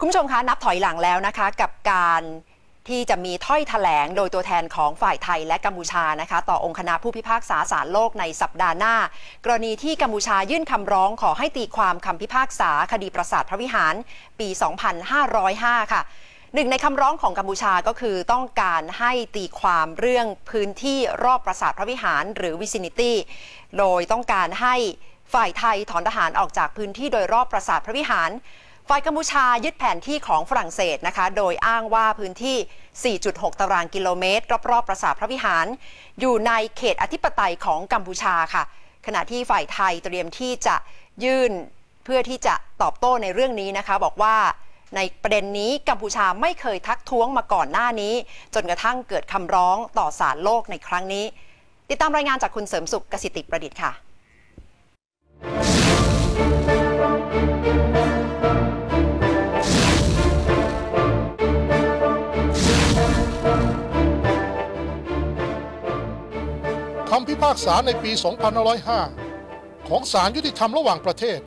คุณผู้ชมคะนับถอยหลังแล้วนะคะ กับการที่จะมีถ้อยแถลงโดยตัวแทนของฝ่ายไทยและกัมพูชานะคะ ต่อองค์คณะผู้พิพากษาศาลโลกในสัปดาห์หน้า กรณีที่กัมพูชายื่นคำร้องขอให้ตีความคำพิพากษาคดีประสาทพระวิหารปี 2505 ค่ะหนึ่งในคำร้องของกัมพูชาก็คือต้องการให้ตีความเรื่องพื้นที่รอบปราสาทพระวิหารหรือ vicinity โดยต้องการให้ฝ่ายไทยถอนทหารออกจากพื้นที่โดยรอบปราสาทพระวิหาร ฝ่ายกัมพูชายึดแผนที่ของฝรั่งเศสนะคะ โดยอ้างว่าพื้นที่ 4.6 ตารางกิโลเมตร รอบๆปราสาทพระวิหาร อยู่ในเขตอธิปไตยของกัมพูชาค่ะ ขณะที่ฝ่ายไทยเตรียมที่จะยื่นเพื่อที่จะตอบโต้ในเรื่องนี้นะคะ บอกว่าในประเด็นนี้กัมพูชาไม่เคยทักท้วงมาก่อนหน้านี้ จนกระทั่งเกิดคำร้องต่อศาลโลกในครั้งนี้ ติดตามรายงานจากคุณเสริมสุขกสิติประดิษฐ์ค่ะากษาในปี 2505 ของศาลยุติธรรมระหว่างประเทศ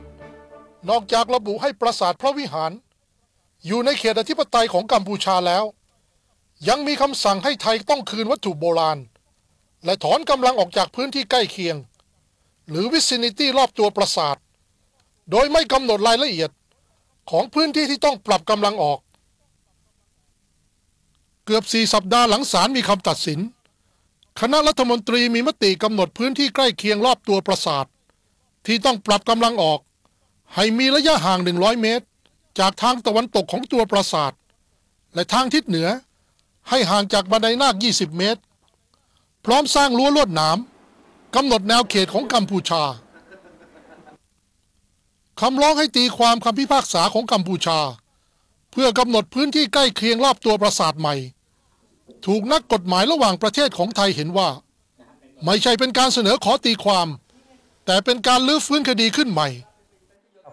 นอกจากระบุให้ปราสาทพระวิหาร อยู่ในเขตอธิปไตยของกัมพูชาแล้ว ยังมีคำสั่งให้ไทยต้องคืนวัตถุโบราณ และถอนกำลังออกจากพื้นที่ใกล้เคียง หรือวิสินิตี้รอบตัวปราสาท โดยไม่กำหนดรายละเอียดของพื้นที่ที่ต้องปรับกำลังออก เกือบสี่สัปดาห์หลังศาลมีคำตัดสิน คณะรัฐมนตรีมีมติกำหนดพื้นที่ใกล้เคียงรอบตัวปราสาท ที่ต้องปรับกำลังออก ให้มีระยะห่าง 100 เมตร จากทางตะวันตกของตัวปราสาท และทางทิศเหนือให้ห่างจากบันไดนาค 20 เมตร พร้อมสร้างรั้วลวดหนามกำหนดแนวเขตของกัมพูชาคำร้องให้ตีความคำพิพากษาของกัมพูชา เพื่อกำหนดพื้นที่ใกล้เคียงรอบตัวปราสาทใหม่ ถูกนักกฎหมายระหว่างประเทศของไทยเห็นว่า ไม่ใช่เป็นการเสนอขอตีความ แต่เป็นการลื้อฟื้นคดีขึ้นใหม่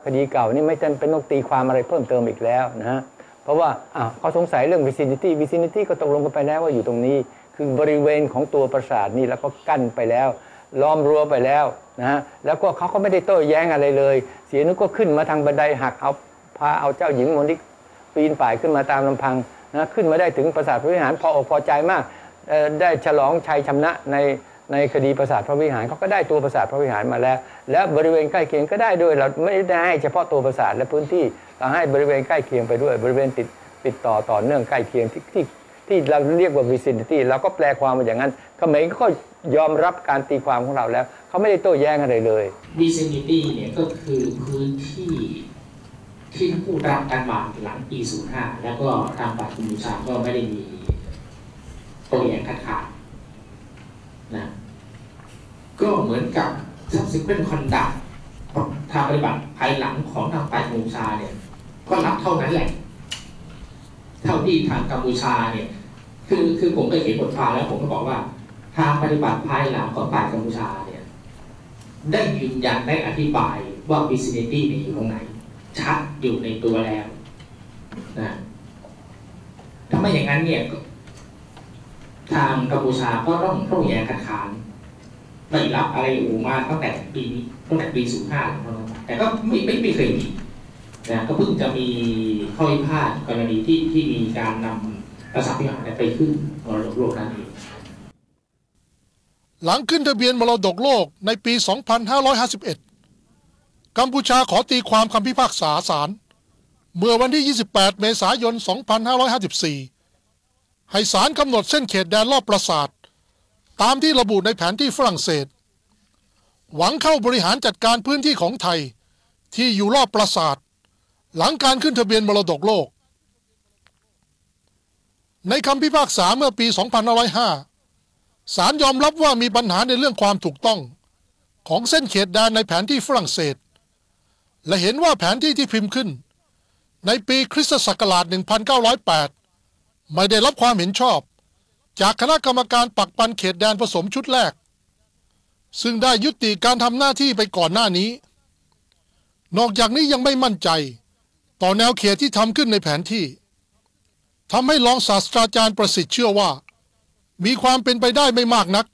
คดีเก่านี่ไม่จำเป็นต้องตีความอะไรเพิ่มเติมอีกแล้วนะฮะเพราะว่าเขาสงสัยเรื่อง vicinity vicinity ก็ตกลงกันไปแล้วว่าอยู่ตรงนี้ คือบริเวณของตัวปราสาทนี่แล้วก็กั้นไปแล้วล้อมรั้วไปแล้วนะฮะแล้วก็เขาก็ไม่ได้โต้แย้งอะไรเลย เสียนุก็ขึ้นมาทางบันไดหักเอาพาเอาเจ้าหญิงมนิกปีนป่ายขึ้นมาตามลำพัง นะขึ้นมาได้ถึงปราสาทพระวิหารพออกพอใจมาก ได้ฉลองชัยชนะในในคดีปราสาทพระวิหารเขาก็ได้ตัวปราสาทพระวิหารมาแล้ว และบริเวณใกล้เคียงก็ได้ด้วยเราไม่ได้ให้เฉพาะตัวปราสาทและพื้นที่เราให้บริเวณใกล้เคียงไปด้วย บริเวณติดติดต่อต่อเนื่องใกล้เคียงที่ที่ที่เราเรียกว่า vicinity เราก็แปลความมาอย่างนั้นเขมรก็ยอมรับการตีความของเราแล้ว เขาไม่ได้โต้แย้งอะไรเลย vicinity เนี่ยก็คือพื้นที่ ที่ทั้งคู่รับกันมาหลังปี 05 แล้วก็ทางฝ่ายกัมพูชาก็ไม่ได้มีโต้แย้งคัดค้านนะก็เหมือนกับ subsequent conduct ทางปฏิบัติภายหลังของทางฝ่ายกัมพูชาเนี่ย ก็รับเท่านั้นแหละ เท่าที่ทางกัมพูชาเนี่ย คือคือผมไปเขียนบทความแล้วผมก็บอกว่า ทางปฏิบัติภายหลังของฝ่ายกัมพูชาเนี่ย ได้ยืนยันได้อธิบายว่า vicinity เนี่ยอยู่ตรงไหน ชัดอยู่ในตัวแล้วนะถ้าไม่อย่างนั้นเนี่ยก็ทางกัมพูชาก็ต้องต้องแย้งคัดค้านไม่รับอะไรอูมาตั้งแต่ปีนี้ตั้งแต่ปี05แล้วนั้นแต่ก็ไม่ไม่ไม่เคยมีนะก็เพิ่งจะมีข้อพิพาทกรณีที่ที่มีการนำประสาทพิหารเนี่ยไปขึ้นมรดกโลกนั่นเองหลังขึ้นทะเบียนมรดกโลกในปี 2551 กัมพูชาขอตีความคำพิพากษาศาลเมื่อวันที่ 28 เมษายน 2554 ให้ศาลกำหนดเส้นเขตแดนรอบปราสาท ตามที่ระบุในแผนที่ฝรั่งเศส หวังเข้าบริหารจัดการพื้นที่ของไทยที่อยู่รอบปราสาท หลังการขึ้นทะเบียนมรดกโลก ในคำพิพากษาเมื่อปี 2505 ศาลยอมรับว่ามีปัญหาในเรื่องความถูกต้อง ของเส้นเขตแดนในแผนที่ฝรั่งเศส และเห็นว่าแผนที่ที่พิมพ์ขึ้น ในปีคริสตศักราช 1908 ไม่ได้รับความเห็นชอบ จากคณะกรรมการปักปันเขตแดนผสมชุดแรก ซึ่งได้ยุติการทำหน้าที่ไปก่อนหน้านี้ นอกจากนี้ยังไม่มั่นใจ ต่อแนวเขตที่ทำขึ้นในแผนที่ทำให้รองศาสตราจารย์ประสิทธิ์เชื่อว่า มีความเป็นไปได้ไม่มากนัก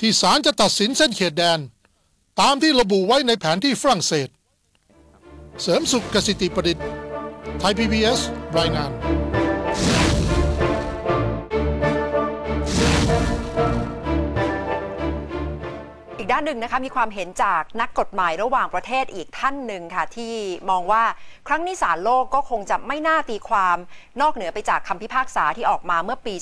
ที่ศาลจะตัดสินเส้นเขตแดน ตามที่ระบุไว้ในแผนที่ฝรั่งเศส เสริมสุขกสิติประดิษฐ์ไทย PBS รายงาน หนึ่งนะคะมีความเห็นจากนักกฎหมายระหว่างประเทศอีกท่านหนึ่งค่ะ ที่มองว่าครั้งนี้ศาลโลกก็คงจะไม่น่าตีความนอกเหนือไปจากคำพิพากษาที่ออกมาเมื่อปี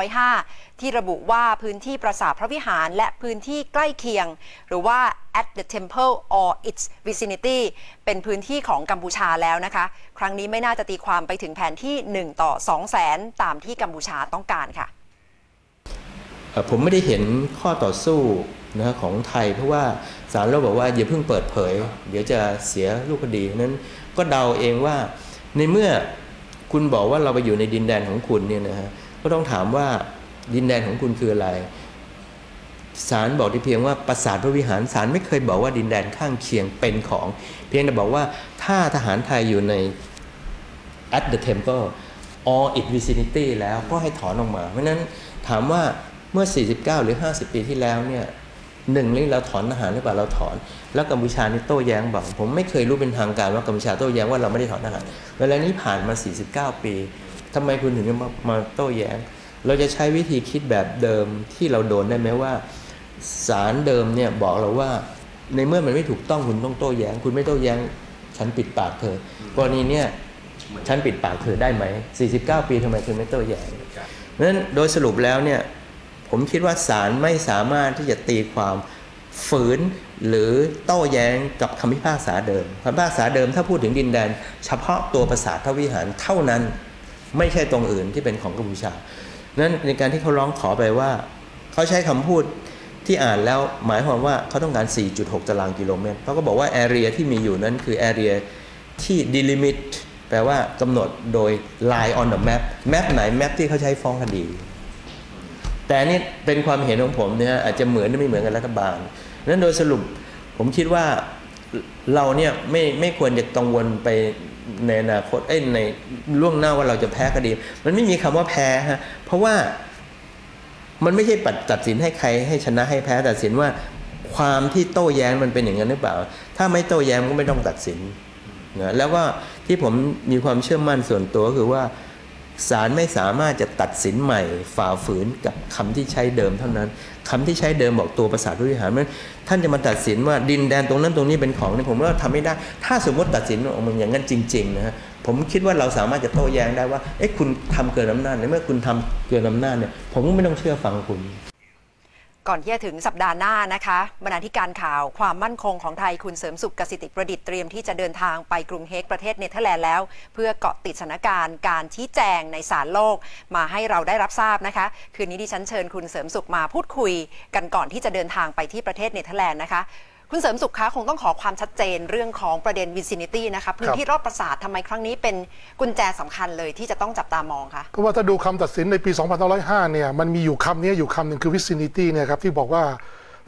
2505 ที่ระบุว่าพื้นที่ปราสาทพระวิหาร และพื้นที่ใกล้เคียง หรือว่า at the temple or its vicinity เป็นพื้นที่ของกัมพูชาแล้วนะคะ ครั้งนี้ไม่น่าจะตีความไปถึงแผนที่ 1 ต่อ 2 แสนตามที่กัมพูชาต้องการค่ะผมไม่ได้เห็นข้อต่อสู้ นะของไทย เพราะว่าศาลโลกบอกว่าอย่าเพิ่งเปิดเผย เดี๋ยวจะเสียรูปคดีนั้นก็เดาเองว่าในเมื่อคุณบอกว่าเราไปอยู่ในดินแดนของคุณเนี่ยนะฮะก็ต้องถามว่าดินแดนของคุณคืออะไรศาลบอกที่เพียงว่าปราสาทพระวิหารศาลไม่เคยบอกว่าดินแดนข้างเคียงเป็นของ เพียงแต่บอกว่าถ้าทหารไทยอยู่ใน at the temple or its vicinity แล้วก็ให้ถอนออกมา เพราะฉะนั้นถามว่าเมื่อ 49 หรือ 50 ปีที่แล้วเนี่ย หนึ่งนี่เราถอนทหารหรือเปล่าเราถอน แล้วกัมพูชานี่โต้แย้งบอกผมไม่เคยรู้เป็นทางการว่ากัมพูชาโต้แย้งว่าเราไม่ได้ถอนทหารเวลานี้ผ่านมา 49 ปีทำไมคุณถึงมามาโต้แย้ง เราจะใช้วิธีคิดแบบเดิมที่เราโดนได้ไหมว่าศาลเดิมเนี่ยบอกเราว่า ในเมื่อมันไม่ถูกต้องคุณต้องโต้แย้ง คุณไม่โต้แย้งฉันปิดปากเธอกรณีเนี่ยฉันปิดปากเธอได้ไหม49 ปีทำไมคุณไม่โต้แย้งเพราะฉะนั้นโดยสรุปแล้วเนี่ย ผมคิดว่าศาลไม่สามารถที่จะตีความฝืนหรือโต้แย้งกับคำพิพากษาเดิมคำพิพากษาเดิมถ้าพูดถึงดินแดน เฉพาะตัวปราสาทวิหารเท่านั้น ไม่ใช่ตรงอื่นที่เป็นของกัมพูชา นั้นในการที่เขาร้องขอไปว่า เขาใช้คำพูดที่อ่านแล้วหมายความว่าเขาต้องการ 4.6 ตารางกิโลเมตรเขาก็บอกว่าแอเรียที่มีอยู่นั้นคือแอเรียที่ delimit แปลว่ากำหนดโดย line on the map แมปไหนแมปที่เขาใช้ฟ้องคดี แต่นี่เป็นความเห็นของผมเนี่ยอาจจะเหมือนหรือไม่เหมือนกับรัฐบาลนั้นโดยสรุปผมคิดว่าเราเนี่ยไม่ไม่ควรจะกังวลไปในอนาคตเอ้ในล่วงหน้าว่าเราจะแพ้คดี มันไม่มีคำว่าแพ้ฮะเพราะว่ามันไม่ใช่ปัดตัดสินให้ใครให้ชนะให้แพ้ตัดสินว่าความที่โต้แย้งมันเป็นอย่างนั้นหรือเปล่า ถ้าไม่โต้แย้งก็ไม่ต้องตัดสินนะแล้วก็ที่ผมมีความเชื่อมั่นส่วนตัวก็คือว่า ศาลไม่สามารถจะตัดสินใหม่ฝ่าฝืนกับคำที่ใช้เดิมเท่านั้นคำที่ใช้เดิมบอกตัวประสาทผู้บริหารนั้นท่านจะมาตัดสินว่าดินแดนตรงนั้นตรงนี้เป็นของเนี่ยผมว่าทำไม่ได้ ถ้าสมมติตัดสินออกมาอย่างนั้นจริงๆนะฮะผมคิดว่าเราสามารถจะโต้แย้งได้ว่าเอ๊ะคุณทำเกินอำนาจในเมื่อคุณทำเกินอำนาจเนี่ยผมก็ไม่ต้องเชื่อฟังคุณ ก่อนที่จะถึงสัปดาห์หน้านะคะบรรณาธิการข่าวความมั่นคงของไทยคุณเสริมสุขกสิติประดิษฐ์เตรียมที่จะเดินทางไปกรุงเฮกประเทศเนเธอร์แลนด์แล้ว เพื่อเกาะติดสถานการณ์การชี้แจงในศาลโลกมาให้เราได้รับทราบนะคะ คืนนี้ดิฉันเชิญคุณเสริมสุขมาพูดคุยกันก่อนที่จะเดินทางไปที่ประเทศเนเธอร์แลนด์นะคะ คุณเสริมสุขคะคงต้องขอความชัดเจนเรื่องของประเด็นวิซินิตี้นะคะพื้นที่รอบปราสาททำไมครั้งนี้เป็นกุญแจสำคัญเลยที่จะต้องจับตามองคะเพราะว่าถ้าดูคำตัดสินในปี 2505 เนี่ยมันมีอยู่คำนี้อยู่คำหนึ่งคือ vicinity เนี่ยครับที่บอกว่า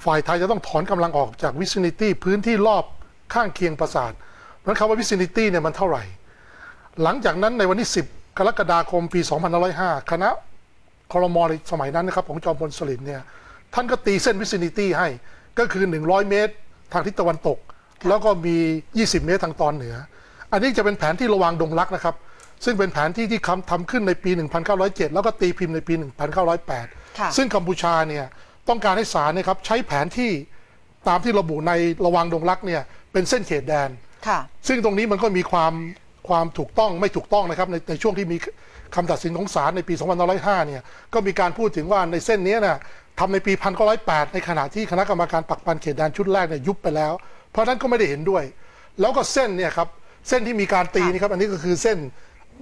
ฝ่ายไทยจะต้องถอนกำลังออกจาก vicinity พื้นที่รอบข้างเคียงปราสาทเพราะฉะนั้นคำว่า vicinity เนี่ยมันเท่าไหร่ หลังจากนั้นในวันที่ 10 กรกฎาคมปี 2505 คณะคอรมอในสมัยนั้นนะครับของจอมพลสฤษดิ์เนี่ยท่านก็ตีเส้น vicinity ให้ก็คือ 100 เมตร ทางทิศตะวันตก แล้วก็มี 20 เมตรทางตอนเหนือ อันนี้จะเป็นแผนที่ระวางดงรักนะครับ ซึ่งเป็นแผนที่ที่คำทำขึ้นในปี 1907 แล้วก็ตีพิมพ์ในปีค่ะ1908 ซึ่งกัมพูชาเนี่ยต้องการให้ศาลเนะครับใช้แผนที่ตามที่ระบุในระวางดงรักเนี่ยเป็นเส้นเขตแดนค่ะซึ่งตรงนี้มันก็มีความความถูกต้องไม่ถูกต้องนะครับในในช่วงที่มีคำตัดสินของศาลในปี 2505 เนี่ยก็มีการพูดถึงว่าในเส้นเนี้ยนะ ทำในปี 1908 ในขณะที่คณะกรรมการปักปันเขตแดนชุดแรกเนี่ยยุบไปแล้ว เพราะฉะนั้นก็ไม่ได้เห็นด้วย แล้วก็เส้นเนี่ยครับเส้นที่มีการตีนี่ครับอันนี้ก็คือเส้น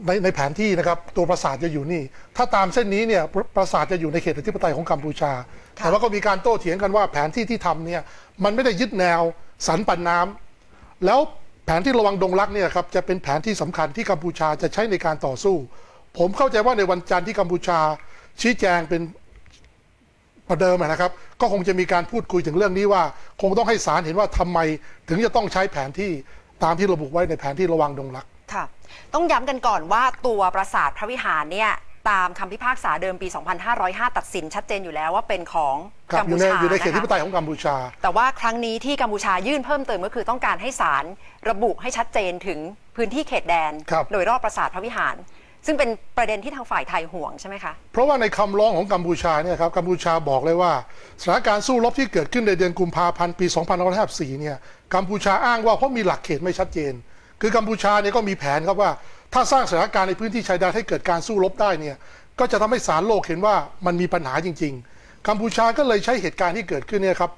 ในในแผนที่นะครับตัวปราสาทจะอยู่นี่ ถ้าตามเส้นนี้เนี่ยปรปราสาทจะอยู่ในเขตอธิปไตยของกัมพูชาค่ะแต่ว่าก็มีการโต้เถียงกันว่าแผนที่ที่ทำเนี่ยมันไม่ได้ยึดแนวสันปันน้ำแล้วแผนที่ระวังดงรักเนี่ยครับจะเป็นแผนที่สำคัญที่กัมพูชาจะใช้ในการต่อสู้ ผมเข้าใจว่าในวันจันทร์ที่กัมพูชาชี้แจงเป็น ประเดิมอะนะครับ ก็คงจะมีการพูดคุยถึงเรื่องนี้ว่า คงต้องให้ศาลเห็นว่าทำไม ถึงจะต้องใช้แผนที่ตามที่ระบุไว้ในแผนที่ระวังดงรักค่ะ ต้องย้ำกันก่อนว่าตัวปราสาทพระวิหารเนี่ยตามคำพิพากษาเดิมปี 2505 ตัดสินชัดเจนอยู่แล้วว่าเป็นของครักับมอยู่พูในชาอยู่ในเขตะคะที่ปไตยของกัมพูชา แต่ว่าครั้งนี้ที่กัมพูชายื่นเพิ่มเติมก็คือต้องการให้ศาลระบุให้ชัดเจนถึงพื้นที่เขตแดนครับโดยรอบปราสาทพระวิหาร ซึ่งเป็นประเด็นที่ทางฝ่ายไทยห่วงใช่ไหมคะ เพราะว่าในคำร้องของกัมพูชาเนี่ยครับกัมพูชาบอกเลยว่าสถานการณ์สู้รบที่เกิดขึ้นในเดือนกุมภาพันธ์ปี 2554 เนี่ยกัมพูชาอ้างว่าเพราะมีหลักเขตไม่ชัดเจน คือกัมพูชาเนี่ยก็มีแผนครับว่า ถ้าสร้างสถานการณ์ในพื้นที่ชายแดนให้เกิดการสู้รบได้เนี่ยก็จะทำให้ศาลโลกเห็นว่ามันมีปัญหาจริง ๆ กัมพูชาก็เลยใช้เหตุการณ์ที่เกิดขึ้นเนี่ยครับ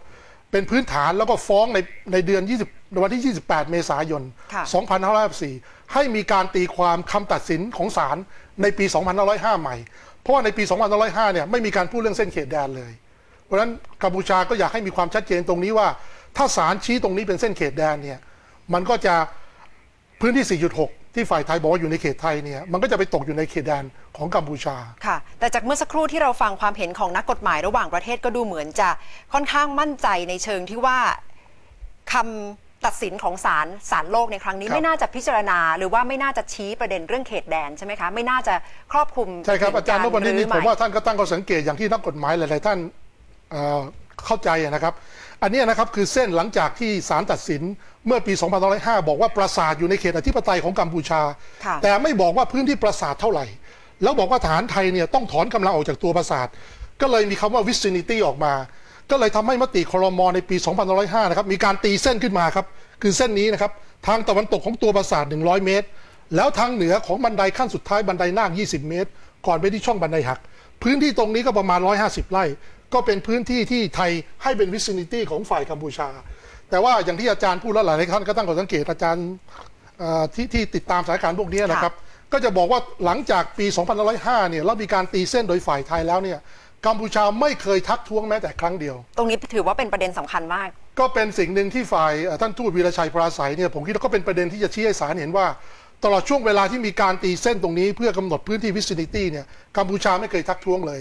เป็นพื้นฐานแล้วก็ฟ้องในในเดือน 20วันที่ 28 เมษายน ค่ะ2554 ให้มีการตีความคำตัดสินของศาลในปี 2505 ใหม่ เพราะว่าในปี 2505 เนี่ยไม่มีการพูดเรื่องเส้นเขตแดนเลย เพราะฉะนั้นกัมพูชาก็อยากให้มีความชัดเจนตรงนี้ว่า ถ้าศาลชี้ตรงนี้เป็นเส้นเขตแดนเนี่ยมันก็จะพื้นที่ 4.6 ที่ฝ่ายไทยบอกว่าอยู่ในเขตไทยเนี่ยมันก็จะไปตกอยู่ในเขตแดนของกัมพูชา ค่ะ แต่จากเมื่อสักครู่ที่เราฟังความเห็นของนักกฎหมายระหว่างประเทศก็ดูเหมือนจะค่อนข้างมั่นใจในเชิงที่ว่าคำตัดสินของศาลศาลโลกในครั้งนี้ครับ ไม่น่าจะพิจารณา หรือว่าไม่น่าจะชี้ประเด็นเรื่องเขตแดนใช่ไหมคะ ไม่น่าจะครอบคลุมใช่ครับถึงอาจารย์นพนิชนี่รื้อผมใหว่าท่านก็ตั้งข้อสังเกตอย่างที่นักกฎหมายหลาย ๆ ท่านเอ่อเข้าใจนะครับ อันเนี้ยนะครับคือเส้นหลังจากที่ศาลตัดสินเมื่อปี 2505 บอกว่าปราสาทอยู่ในเขตอธิปไตยของกัมพูชาค่ะแต่ไม่บอกว่าพื้นที่ปราสาทเท่าไหร่ แล้วบอกว่าฐานไทยเนี่ยต้องถอนกำลังออกจากตัวปราสาท ก็เลยมีคำว่า vicinity ออกมา ก็เลยทำให้มติครมในปี 2505 นะครับมีการตีเส้นขึ้นมาครับคือเส้นนี้นะครับทางตะวันตกของตัวปราสาท 100 เมตร แล้วทางเหนือของบันไดขั้นสุดท้ายบันไดนาค 20 เมตร ก่อนไปที่ช่องบันไดหัก พื้นที่ตรงนี้ก็ประมาณ 150 ไร่ ก็เป็นพื้นที่ที่ไทยให้เป็น vicinity ของฝ่ายกัมพูชา แต่ว่าอย่างที่อาจารย์พูดแล้วหลายๆท่านก็ตั้งข้อสังเกตอาจารย์เอ่อที่ที่ติดตามสถานการณ์พวกนี้นะครับ ก็จะบอกว่าหลังจากปี 2505 เนี่ยแล้วมีการตีเส้นโดยฝ่ายไทยแล้วเนี่ยกัมพูชาไม่เคยทักท้วงแม้แต่ครั้งเดียว ตรงนี้ถือว่าเป็นประเด็นสำคัญมาก ก็เป็นสิ่งหนึ่งที่ฝ่ายเอ่อท่านทูตวีรชัยปราศัยเนี่ยผมคิดว่าก็เป็นประเด็นที่จะชี้ให้ศาลเห็นว่า ตลอดช่วงเวลาที่มีการตีเส้นตรงนี้เพื่อกำหนดพื้นที่ vicinity เนี่ยกัมพูชาไม่เคยทักท้วงเลย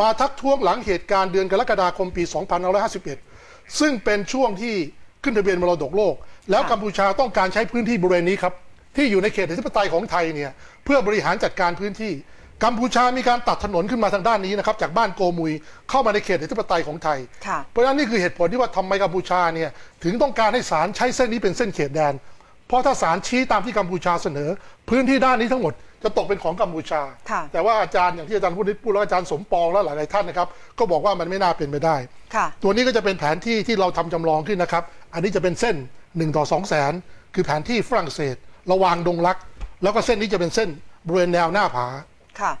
มาทักท้วงหลังเหตุการณ์เดือนกรกฎาคมปี 2551 ซึ่งเป็นช่วงที่ขึ้นทะเบียนมรดกโลก แล้วกัมพูชาต้องการใช้พื้นที่บริเวณนี้ครับที่อยู่ในเขตอธิปไตยของไทยเนี่ยเพื่อบริหารจัดการพื้นที่กัมพูชามีการตัดถนนขึ้นมาทางด้านนี้นะครับจากบ้านโกมุยเข้ามาในเขตอธิปไตยของไทยค่ะเพราะฉะนั้นนี่คือเหตุผลที่ว่าทำไมกัมพูชาเนี่ยถึงต้องการให้ศาลใช้เส้นนี้เป็นเส้นเขตแดน เพราะถ้าศาลชี้ตามที่กัมพูชาเสนอ พื้นที่ด้านนี้ทั้งหมดจะตกเป็นของกัมพูชาค่ะแต่ว่าอาจารย์อย่างที่อาจารย์พูดพูดแล้วอาจารย์สมปองและหลายๆท่านนะครับก็บอกว่ามันไม่น่าเป็นไปได้ค่ะตัวนี้ก็จะเป็นแผนที่ที่เราทำจำลองขึ้นนะครับ อันนี้จะเป็นเส้น1ต่อ2แสนคือแผนที่ฝรั่งเศส ระหวางดงรัก แล้วก็เส้นนี้จะเป็นเส้นบริเวณแนวหน้าผาค่ะ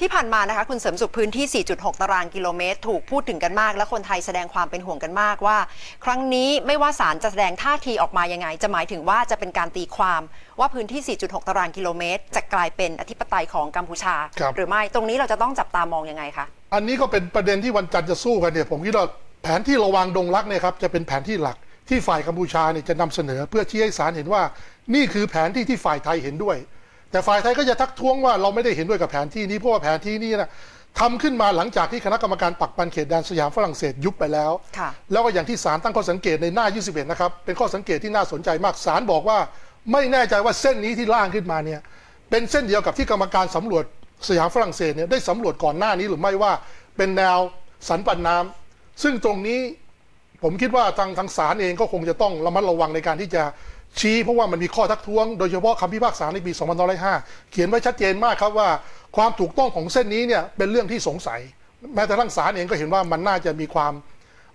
ที่ผ่านมานะคะคุณเสริมสุขพื้นที่ 4.6 ตารางกิโลเมตร ถูกพูดถึงกันมาก และคนไทยแสดงความเป็นห่วงกันมากว่า ครั้งนี้ไม่ว่าศาลจะแสดงท่าทีออกมายังไง จะหมายถึงว่าจะเป็นการตีความว่าพื้นที่ 4.6 ตารางกิโลเมตร จะกลายเป็นอธิปไตยของกัมพูชา ครับ หรือไม่ตรงนี้เราจะต้องจับตามองยังไงคะ อันนี้ก็เป็นประเด็นที่วันจันทร์จะสู้กันเนี่ยผมคิดว่าแผนที่ระวางดงรักเนี่ยครับจะเป็นแผนที่หลักที่ฝ่ายกัมพูชาเนี่ยจะนำเสนอ เพื่อชี้ให้ศาลเห็นว่า นี่คือแผนที่ที่ฝ่ายไทยเห็นด้วย แต่ฝ่ายไทยก็จะทักท้วงว่าเราไม่ได้เห็นด้วยกับแผนที่นี้เพราะว่าแผนที่นี้นะทำขึ้นมาหลังจากที่คณะกรรมการปักปันเขตแดนสยามฝรั่งเศสยุบไปแล้วค่ะแล้วก็อย่างที่ศาลตั้งข้อสังเกตในหน้า 21 นะครับ เป็นข้อสังเกตที่น่าสนใจมากศาลบอกว่า ไม่แน่ใจว่าเส้นนี้ที่ล่างขึ้นมาเนี่ยเป็นเส้นเดียวกับที่กรรมการสำรวจสยามฝรั่งเศสเนี่ยได้สำรวจก่อนหน้านี้หรือไม่ว่าเป็นแนวสันปันน้ำซึ่งตรงนี้ผมคิดว่าทางทางศาลเองก็คงจะต้องระมัดระวังในการที่จะ ชี้เพราะว่ามันมีข้อทักท้วงโดยเฉพาะคำพิพากษาในปี 2505 เขียนไว้ชัดเจนมากครับว่า ความถูกต้องของเส้นนี้เนี่ยเป็นเรื่องที่สงสัย แม้แต่ทั้งศาลเองก็เห็นว่ามันน่าจะมีความ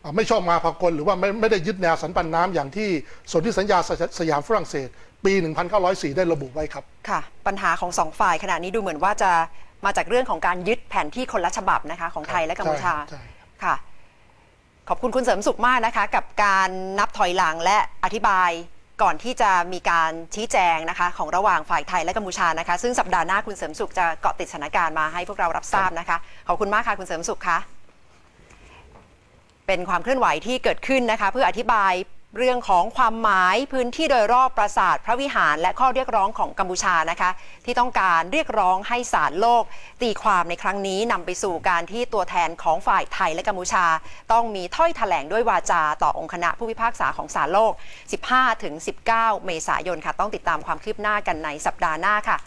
อ่าไม่ชอบมาพากลหรือว่าไม่ไม่ได้ยึดแนวสันปันน้ำอย่างที่สนธิสัญญาสยสยามฝรั่งเศส ปี 1904 ได้ระบุไว้ครับ ค่ะ ปัญหาของสองฝ่ายขณะนี้ดูเหมือนว่าจะมาจากเรื่องของการยึดแผนที่คนละฉบับนะคะของไทยและกัมพูชาใช่ค่ะ ขอบคุณคุณเสริมสุขมากนะคะ กับการนับถอยหลังและอธิบาย ก่อนที่จะมีการชี้แจงนะคะของระหว่างฝ่ายไทยและกัมพูชานะคะ ซึ่งสัปดาห์หน้าคุณเสริมสุขจะเกาะติดสถานการณ์มาให้พวกเรารับทราบนะคะ ขอบคุณมากค่ะคุณเสริมสุขค่ะเป็นความเคลื่อนไหวที่เกิดขึ้นนะคะ เพื่ออธิบาย เรื่องของความหมายพื้นที่โดยรอบปราสาทพระวิหาร และข้อเรียกร้องของกัมพูชานะคะ ที่ต้องการเรียกร้องให้ศาลโลก ตีความในครั้งนี้นำไปสู่การที่ตัวแทนของฝ่ายไทยและกัมพูชา ต้องมีถ้อยแถลงด้วยวาจาต่อองค์คณะผู้พิพากษาของศาลโลก 15-19 เมษายนค่ะ ต้องติดตามความคืบหน้ากันในสัปดาห์หน้าค่ะ